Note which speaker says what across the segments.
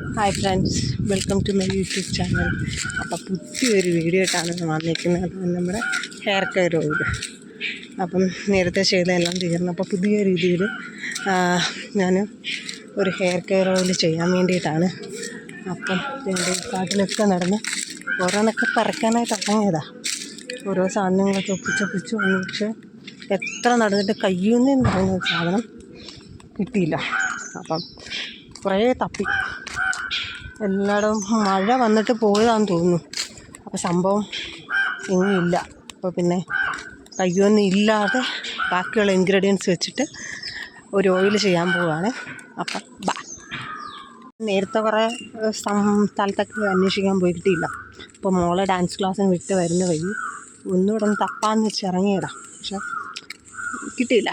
Speaker 1: Hi friends welcome to my YouTube channel അപ്പോൾ പുതിയൊരു video ആയിട്ടാണ് വന്നിരിക്കുന്നത്. അത് നമ്മുടെ ഹെയർ കെയർ ഓയിൽ അപ്പം നേരത്തെ ചെയ്തതെല്ലാം തീർന്നു. അപ്പോൾ പുതിയ രീതിയിൽ ഞാൻ ഒരു ഹെയർ കെയർ ഓയിൽ ചെയ്യാൻ വേണ്ടിയിട്ടാണ്. അപ്പം എന്റെ കാട്ടിലൊക്കെ നടന്ന് ഓരോന്നൊക്കെ പറക്കാനായിട്ട് ഇറങ്ങിയതാണ് ഓരോ സാധനങ്ങളൊക്കെ ഒപ്പിച്ചൊപ്പിച്ചു വന്നു. പക്ഷേ എത്ര നടന്നിട്ട് കയ്യൂന്ന് പറയുന്ന സാധനം കിട്ടിയില്ല. അപ്പം കുറേ തപ്പി. എല്ലായിടവും മഴ വന്നിട്ട് പോയതാണെന്ന് തോന്നുന്നു. അപ്പോൾ സംഭവം ഇല്ല. അപ്പോൾ പിന്നെ കയ്യൊന്നും ഇല്ലാതെ ബാക്കിയുള്ള ഇൻഗ്രീഡിയൻസ് വെച്ചിട്ട് ഒരു ഓയിൽ ചെയ്യാൻ പോവുകയാണ് അപ്പം ബാ. നേരത്തെ കുറേ സ്ഥലത്തൊക്കെ അന്വേഷിക്കാൻ പോയി കിട്ടിയില്ല അപ്പോൾ മോളെ ഡാൻസ് ക്ലാസ്സിന് വിട്ട് വരുന്ന വഴി ഒന്നുകൂടെ ഒന്ന് തപ്പാന്ന് വെച്ച് ഇറങ്ങിയതാ. പക്ഷെ കിട്ടിയില്ല.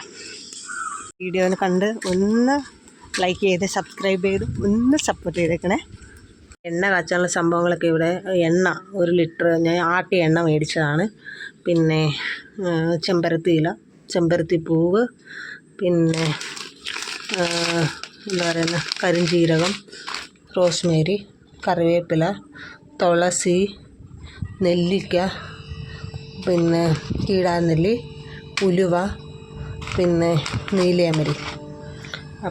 Speaker 1: വീഡിയോ കണ്ട് ഒന്ന് ലൈക്ക് ചെയ്ത് സബ്സ്ക്രൈബ് ചെയ്ത് ഒന്ന് സപ്പോർട്ട് ചെയ്തേക്കണേ. എണ്ണ കാച്ചാനുള്ള സംഭവങ്ങളൊക്കെ ഇവിടെ എണ്ണ ഒരു ലിറ്റർ ഞാൻ ആട്ടി എണ്ണ മേടിച്ചതാണ്. പിന്നെ ചെമ്പരത്തി ഇല ചെമ്പരത്തി പൂവ് പിന്നെ എന്താ പറയുന്ന കരിഞ്ജീരകം റോസ്മേരി കറിവേപ്പില തുളസി നെല്ലിക്ക പിന്നെ കീടാനെല്ലി ഉലുവ പിന്നെ നീലയമരി.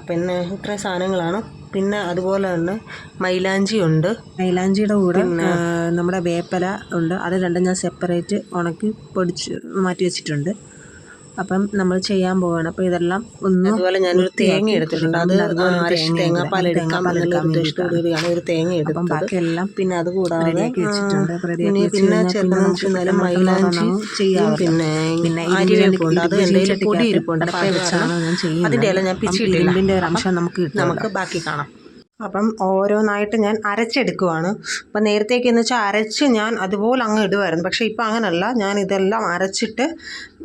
Speaker 1: പിന്നെ ഇത്രയും സാധനങ്ങളാണ്. പിന്നെ അതുപോലെ തന്നെ മൈലാഞ്ചി ഉണ്ട്. മൈലാഞ്ചിയുടെ കൂടെ നമ്മുടെ വേപ്പില ഉണ്ട്. അത് രണ്ടും ഞാൻ സെപ്പറേറ്റ് ഉണക്കി പൊടിച്ച് മാറ്റി വെച്ചിട്ടുണ്ട്. അപ്പം നമ്മൾ ചെയ്യാൻ പോവുകയാണ് അപ്പോൾ ഇതെല്ലാം ഒന്ന് അതുപോലെ ഞാനൊരു തേങ്ങ എടുത്തിട്ടുണ്ട്. അത് അരച്ച് തേങ്ങാപ്പാൽ എടുക്കാം എന്നുള്ള ഉദ്ദേശത്തോടുകൂടിയാണ് ഒരു തേങ്ങ എടുത്തത്.
Speaker 2: ബാക്കിയെല്ലാം
Speaker 1: പിന്നെ അത് കൂടാതെ പിന്നെ പിന്നെ ചേർക്കുന്ന
Speaker 2: പിന്നെ
Speaker 1: വെച്ചാൽ
Speaker 2: നമുക്ക്
Speaker 1: മൈലാഞ്ചി
Speaker 2: ചെയ്യാമല്ലോ.
Speaker 1: പിന്നെ
Speaker 2: പിന്നെ
Speaker 1: അരിവേപ്പുണ്ട് അത്
Speaker 2: എന്റെ
Speaker 1: പൊടി ഇരിപ്പുണ്ട്.
Speaker 2: ഞാൻ ചെയ്യുന്നത്.
Speaker 1: അതിന്റെ ഇല ഞാൻ
Speaker 2: അപ്പം
Speaker 1: പിച്ചിട്ടില്ല.
Speaker 2: ഇരുമ്പിന്റെ ഒരു അംശം നമുക്ക്
Speaker 1: നമുക്ക് ബാക്കി കാണാം. അപ്പം ഓരോന്നായിട്ട് ഞാൻ അരച്ചെടുക്കുവാണ്. അപ്പം നേരത്തേക്ക് എന്ന് വെച്ചാൽ അരച്ച് ഞാൻ അതുപോലെ അങ്ങ് ഇടുമായിരുന്നു പക്ഷേ ഇപ്പം അങ്ങനല്ല. ഞാൻ ഇതെല്ലാം അരച്ചിട്ട്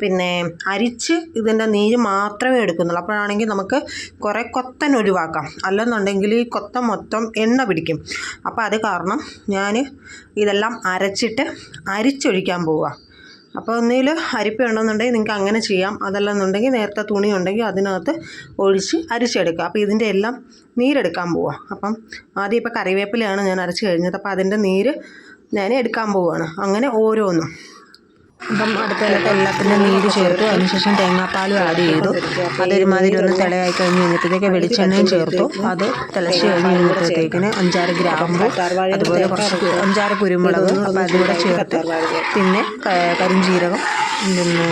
Speaker 1: പിന്നെ അരിച്ച് ഇതിന്റെ നീര് മാത്രമേ എടുക്കുന്നുള്ളൂ. അപ്പോഴാണെങ്കിൽ നമുക്ക് കുറേ കൊത്തൻ ഒഴിവാക്കാം. അല്ലെന്നുണ്ടെങ്കിൽ ഈ കൊത്തൻ മൊത്തം എണ്ണ പിടിക്കും. അപ്പോൾ അത് കാരണം ഞാൻ ഇതെല്ലാം അരച്ചിട്ട് അരിച്ചൊഴിക്കാൻ പോവുക. അപ്പോൾ ഒന്നിൽ അരിപ്പ ഉണ്ടെന്നുണ്ടെങ്കിൽ നിങ്ങൾക്ക് അങ്ങനെ ചെയ്യാം. അതല്ലെന്നുണ്ടെങ്കിൽ നേരത്തെ തുണി ഉണ്ടെങ്കിൽ അതിനകത്ത് ഒഴിച്ച് അരിച്ചെടുക്കുക. അപ്പോൾ ഇതിന്റെ എല്ലാം നീരെടുക്കാൻ പോവാം. അപ്പം ആദ്യം ഇപ്പോൾ കറിവേപ്പിലയാണ് ഞാൻ അരച്ച് കഴിഞ്ഞത്. അപ്പോൾ അതിന്റെ നീര് ഞാൻ എടുക്കാൻ പോവുകയാണ് അങ്ങനെ ഓരോന്നും.
Speaker 2: അപ്പം അടുത്തതിലത്തെ എല്ലാത്തിന്റെ നീര് ചേർത്തു. അതിനുശേഷം തേങ്ങാപ്പാലും ആഡ് ചെയ്തു. അതൊരുമാതിരി ഒന്ന് തിളയായി കഴിഞ്ഞ് കഴിഞ്ഞപ്പോഴത്തേക്ക് വെളിച്ചെണ്ണയും ചേർത്തു. അത് തിളച്ച് കഴിഞ്ഞ് കഴിഞ്ഞപ്പോഴത്തേക്കിന് അഞ്ചാറ് ഗ്രാമ്പു അതുപോലെ കുറച്ച് അഞ്ചാറ് കുരുമുളക് അപ്പോൾ അതുകൂടെ ചേർത്ത് പിന്നെ കരിഞ്ചീരകം പിന്നെ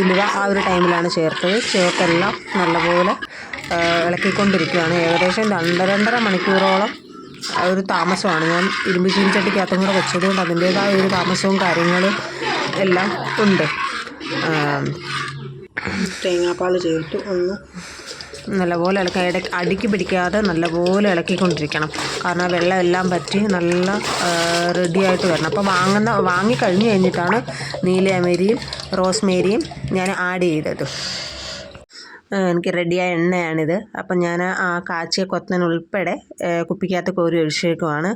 Speaker 2: ഉലുവ ആ ഒരു ടൈമിലാണ് ചേർത്തത്. ചേർത്തെല്ലാം നല്ലപോലെ ഇളക്കിക്കൊണ്ടിരിക്കുകയാണ് ഏകദേശം രണ്ട് രണ്ടര മണിക്കൂറോളം ഒരു താമസമാണ്. ഞാൻ ഇരുമ്പ് ചീനിച്ചട്ടിക്കകത്തും കൂടെ വെച്ചതുകൊണ്ട് അതിന്റേതായ ഒരു താമസവും കാര്യങ്ങളും എല്ലാം ഉണ്ട്.
Speaker 1: തേങ്ങാപ്പാൽ ചേർത്ത് ഒന്ന്
Speaker 2: നല്ലപോലെ ഇളക്കി ഇടയ്ക്ക് അടിക്ക് പിടിക്കാതെ നല്ലപോലെ ഇളക്കിക്കൊണ്ടിരിക്കണം. കാരണം വെള്ളം എല്ലാം പറ്റി നല്ല റെഡിയായിട്ട് വരണം. അപ്പോൾ വാങ്ങുന്ന വാങ്ങി കഴിഞ്ഞ് കഴിഞ്ഞിട്ടാണ് നീലയമേരിയും റോസ്മേരിയും ഞാൻ ആഡ് ചെയ്തത്. എനിക്ക് റെഡിയായ എണ്ണയാണിത്. അപ്പം ഞാൻ ആ കാച്ചിയ കൊത്തൻ ഉൾപ്പെടെ കുപ്പിക്കകത്ത് കോരി ഒഴിച്ചേക്കുവാണ്.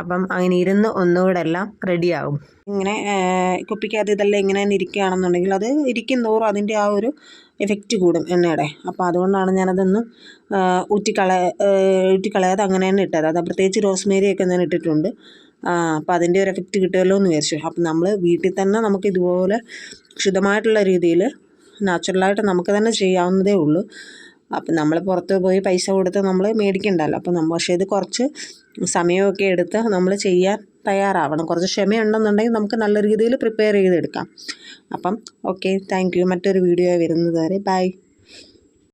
Speaker 2: അപ്പം അങ്ങനെ ഇരുന്ന് ഒന്നുകൂടെ എല്ലാം റെഡിയാകും
Speaker 1: ഇങ്ങനെ കുപ്പിക്കകത്ത് ഇതെല്ലാം ഇങ്ങനെ തന്നെ ഇരിക്കുകയാണെന്നുണ്ടെങ്കിൽ അത് ഇരിക്കും തോറും അതിന്റെ ആ ഒരു എഫക്റ്റ് കൂടും എണ്ണയുടെ. അപ്പോൾ അതുകൊണ്ടാണ് ഞാനതൊന്ന് ഊറ്റിക്കള ഊറ്റിക്കളയാതെ അങ്ങനെ തന്നെ ഇട്ടത്. അത് പ്രത്യേകിച്ച് റോസ്മേരിയൊക്കെ ഞാൻ ഇട്ടിട്ടുണ്ട്. അപ്പം അതിന്റെ ഒരു എഫക്റ്റ് കിട്ടുമല്ലോ എന്ന് വിചാരിച്ചു. അപ്പം നമ്മൾ വീട്ടിൽ തന്നെ നമുക്ക് ഇതുപോലെ ശുദ്ധമായിട്ടുള്ള രീതിയിൽ നാച്ചുറലായിട്ട് നമുക്ക് തന്നെ ചെയ്യാവുന്നതേ ഉള്ളൂ. അപ്പം നമ്മൾ പുറത്ത് പോയി പൈസ കൊടുത്ത് നമ്മൾ മേടിക്കണ്ടല്ലോ. അപ്പം നമ്മൾ പക്ഷേ ഇത് കുറച്ച് സമയമൊക്കെ എടുത്ത് നമ്മൾ ചെയ്യാൻ തയ്യാറാവണം. കുറച്ച് ക്ഷമയുണ്ടെന്നുണ്ടെങ്കിൽ നമുക്ക് നല്ല രീതിയിൽ പ്രിപ്പയർ ചെയ്തെടുക്കാം. അപ്പം ഓക്കെ താങ്ക് യു മറ്റൊരു വീഡിയോ വരുന്നത് വരെ. ബൈ